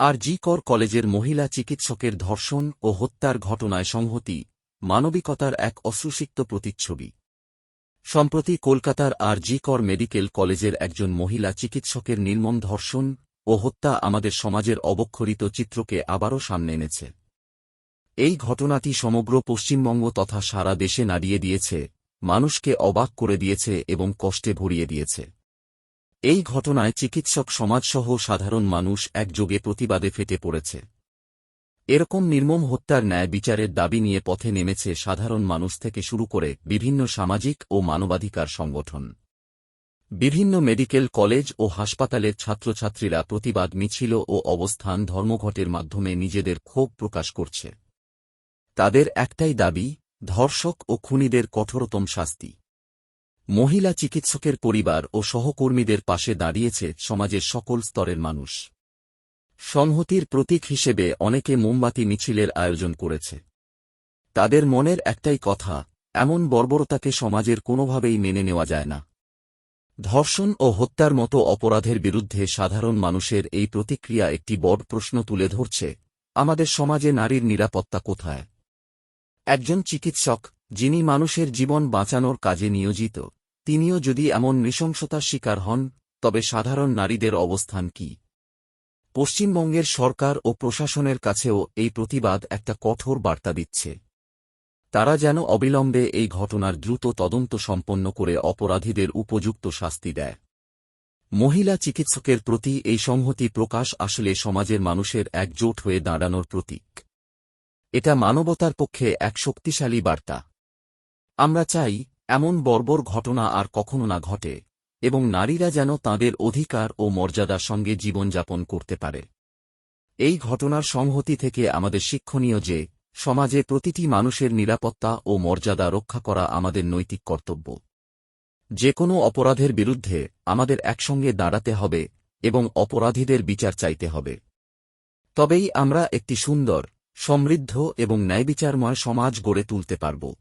আর জি কর কলেজের মহিলা চিকিৎসকের ধর্ষণ ও হত্যার ঘটনায় সংহতি, মানবিকতার এক অশ্রুসিক্ত প্রতিচ্ছবি। সম্প্রতি কলকাতার আর জি কর মেডিকেল কলেজের একজন মহিলা চিকিৎসকের নির্মম ধর্ষণ ও হত্যা আমাদের সমাজের অবক্ষরিত চিত্রকে আবারও সামনে এনেছে। এই ঘটনাটি সমগ্র পশ্চিমবঙ্গ তথা সারা দেশে নাড়িয়ে দিয়েছে, মানুষকে অবাক করে দিয়েছে এবং কষ্টে ভরিয়ে দিয়েছে। এই ঘটনায় চিকিৎসক সমাজসহ সাধারণ মানুষ একযোগে প্রতিবাদে ফেটে পড়েছে। এরকম নির্মম হত্যার ন্যায় বিচারের দাবি নিয়ে পথে নেমেছে সাধারণ মানুষ থেকে শুরু করে বিভিন্ন সামাজিক ও মানবাধিকার সংগঠন। বিভিন্ন মেডিকেল কলেজ ও হাসপাতালের ছাত্রছাত্রীরা প্রতিবাদ, মিছিল ও অবস্থান ধর্মঘটের মাধ্যমে নিজেদের ক্ষোভ প্রকাশ করছে। তাদের একটাই দাবি, ধর্ষক ও খুনিদের কঠোরতম শাস্তি। মহিলা চিকিৎসকের পরিবার ও সহকর্মীদের পাশে দাঁড়িয়েছে সমাজের সকল স্তরের মানুষ। সংহতির প্রতীক হিসেবে অনেকে মোমবাতি মিছিলের আয়োজন করেছে। তাদের মনের একটাই কথা, এমন বর্বরতাকে সমাজের কোনোভাবেই মেনে নেওয়া যায় না। ধর্ষণ ও হত্যার মতো অপরাধের বিরুদ্ধে সাধারণ মানুষের এই প্রতিক্রিয়া একটি বড় প্রশ্ন তুলে ধরছে, আমাদের সমাজে নারীর নিরাপত্তা কোথায়? একজন চিকিৎসক, যিনি মানুষের জীবন বাঁচানোর কাজে নিয়োজিত তিনিও যদি এমন নৃশংসতার শিকার হন, তবে সাধারণ নারীদের অবস্থান কি? পশ্চিমবঙ্গের সরকার ও প্রশাসনের কাছেও এই প্রতিবাদ একটা কঠোর বার্তা দিচ্ছে। তারা যেন অবিলম্বে এই ঘটনার দ্রুত তদন্ত সম্পন্ন করে অপরাধীদের উপযুক্ত শাস্তি দেয়। মহিলা চিকিৎসকের প্রতি এই সংহতি প্রকাশ আসলে সমাজের মানুষের একজোট হয়ে দাঁড়ানোর প্রতীক। এটা মানবতার পক্ষে এক শক্তিশালী বার্তা। আমরা চাই এমন বর্বর ঘটনা আর কখনো না ঘটে, এবং নারীরা যেন তাঁদের অধিকার ও মর্যাদার সঙ্গে জীবনযাপন করতে পারে। এই ঘটনার সংহতি থেকে আমাদের শিক্ষণীয় যে, সমাজে প্রতিটি মানুষের নিরাপত্তা ও মর্যাদা রক্ষা করা আমাদের নৈতিক কর্তব্য। যে কোনো অপরাধের বিরুদ্ধে আমাদের একসঙ্গে দাঁড়াতে হবে এবং অপরাধীদের বিচার চাইতে হবে। তবেই আমরা একটি সুন্দর, সমৃদ্ধ এবং ন্যায়বিচারময় সমাজ গড়ে তুলতে পারব।